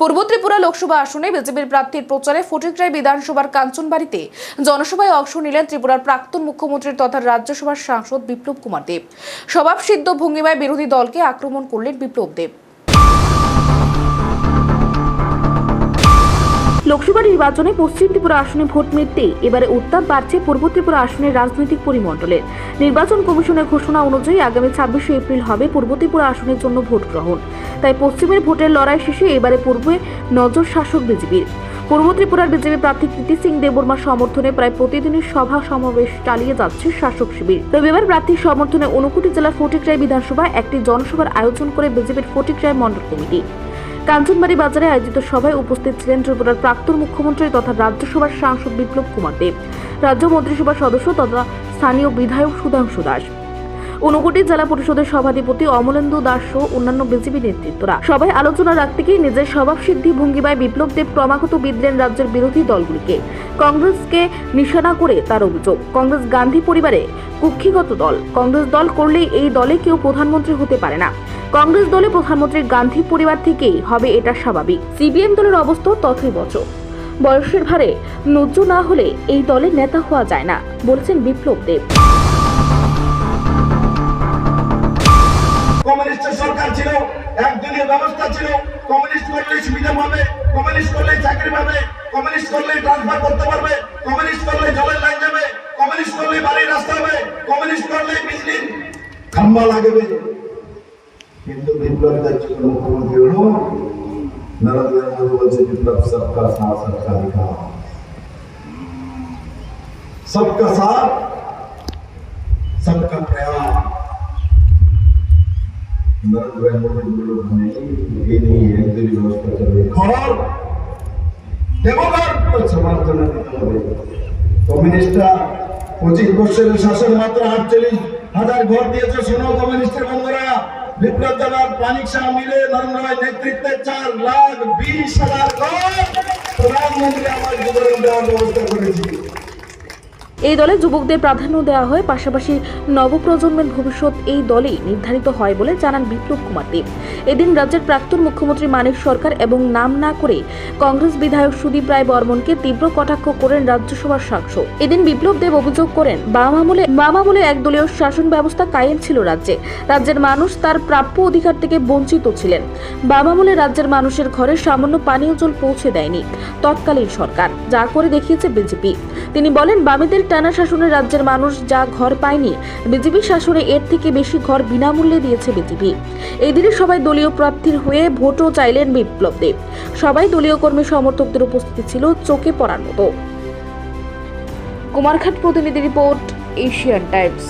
পূর্ব ত্রিপুরা লোকসভা আসনে বিজেপির প্রার্থীর প্রচারে ফটিকরায় বিধানসভার কাঞ্চনবাড়িতে জনসভায় অংশ নিলেন ত্রিপুরার প্রাক্তন মুখ্যমন্ত্রী তথা রাজ্যসভার সাংসদ বিপ্লব কুমার দেব। স্বভাবসিদ্ধ ভঙ্গিমায় বিরোধী দলকে আক্রমণ করলেন বিপ্লব দেব। লোকসভা নির্বাচনে পশ্চিম ত্রিপুরা আসনে ভোট মিটতেই এবারে উত্তাপ বাড়ছে পূর্ব ত্রিপুরা আসনের রাজনৈতিক পরিমণ্ডলের। নির্বাচন কমিশনের ঘোষণা অনুযায়ী আগামী ছাব্বিশে এপ্রিল হবে পূর্ব ত্রিপুরা আসনের জন্য ভোট গ্রহণ। তাই পশ্চিমের ভোটের লড়াই শেষে এবারে পূর্বে নজর শাসক বিজেপির। পূর্ব ত্রিপুরার বিজেপি প্রার্থী কীর্তি সিং দেববর্মার সমর্থনে প্রায় প্রতিদিনই সভা সমাবেশ চালিয়ে যাচ্ছে শাসক শিবির। রবিবার প্রার্থীর সমর্থনে ঊনকোটি জেলার ফটিকরায় বিধানসভায় একটি জনসভার আয়োজন করে বিজেপির ফটিকরায় মণ্ডল কমিটি। কাঞ্চনবাড়ি বাজারে আয়োজিত সভায় উপস্থিত ছিলেন ত্রিপুরার প্রাক্তন মুখ্যমন্ত্রী তথা রাজ্যসভার সাংসদ বিপ্লব কুমার দেব, রাজ্য মন্ত্রিসভার সদস্য তথা স্থানীয় বিধায়ক সুধাংশু দাস, ঊনকোটি জেলা পরিষদের সভাধিপতি অমলেন্দু দাস সহ অন্যান্য বিজেপি নেতৃত্বরা। সবাই আলোচনা রাখতে গিয়ে নিজের স্বভাবসিদ্ধি ভঙ্গিমায় বিপ্লব দেব ক্রমাগত বিদলেন রাজ্যের বিরোধী দলগুলিকে। কংগ্রেসকে নিশানা করে তার অভিযোগ, কংগ্রেস গান্ধী পরিবারে কুক্ষিগত দল। কংগ্রেস দল করলেই এই দলে কেউ প্রধানমন্ত্রী হতে পারে না। কংগ্রেস দলে প্রধানমন্ত্রী গান্ধী পরিবার থেকেই হবে এটা স্বাভাবিক। সিপিএম দলের অবস্থা তথৈবচ বয়সের ভারে ন্যায্য না হলে এই দলে নেতা হওয়া যায় না, বলেছেন বিপ্লব দেব। সরকার ছিল একদলীয় ব্যবস্থা ছিল, কমিউনিস্ট সুবিধা পাবে, কমিউনিস্ট চাকরি পাবে, কমিউনিস্ট ট্রান্সফার করতে পারবে, কমিউনিস্ট জলের লাইন যাবে, কমিউনিস্ট বাড়ির রাস্তা হবে, কমিউনিস্ট খাম্বা লাগবে। কিন্তু বিপ্লব তার যখন মুখ্যমন্ত্রী হলো নরেন্দ্র মোদী বলছে বিপ্লব সবকা সাথ সবকা বিকাশ सबका साथ सबका प्रयास নরেন্দ্র মোদী বলল মানে এই নিয়ে একদলীয় ব্যবস্থা চলবে খবর দেবগণ সমর্থন দিতে হবে কমিউনিস্টরা পঁচিশ বছরের শাসন মাত্র আটচল্লিশ হাজার ঘর দিয়েছে শোনো কমিউনিস্টের বন্ধুরা বিপ্লব জনাব পানিক শাহ মিলে নরেন্দ্র নেতৃত্বে চার লাখ বিশ হাজার প্রধানমন্ত্রী আমার জীবন দেওয়ার ব্যবস্থা করেছি। এই দলে যুবকদের প্রাধান্য দেওয়া হয়, পাশাপাশি নবপ্রজন্মের ভবিষ্যৎ এই দলেই নির্ধারিত হয় বলে জানান বিপ্লব কুমার দেব। এদিন রাজ্যের প্রাক্তন মুখ্যমন্ত্রী মানিক সরকার এবং নাম না করে কংগ্রেস বিধায়ক সুদীপ রায় বর্মনকে তীব্র কটাক্ষ করেন রাজ্যসভার সাংসদ। এদিন বিপ্লব দেব অভিযোগ করেন, বাম আমলে বাম আমলে একদলীয় শাসন ব্যবস্থা কায়েম ছিল রাজ্যে। রাজ্যের মানুষ তার প্রাপ্য অধিকার থেকে বঞ্চিত ছিলেন। বাম আমলে রাজ্যের মানুষের ঘরে সামান্য পানীয় জল পৌঁছে দেয়নি তৎকালীন সরকার, যা করে দেখিয়েছে বিজেপি। তিনি বলেন, বামেদের টানা শাসনে রাজ্যের মানুষ যা ঘর পায়নি বিজেপি শাসনে এর থেকে বেশি ঘর বিনামূল্যে দিয়েছে বিজেপি। এই দিনে সবাই দলীয় প্রার্থীর হয়ে ভোটও চাইলেন বিপ্লব দেব। সবাই দলীয় কর্মী সমর্থকদের উপস্থিতি ছিল চোখে পড়ার মতো। কুমারঘাট প্রতিনিধি রিপোর্ট, এশিয়ান টাইমস।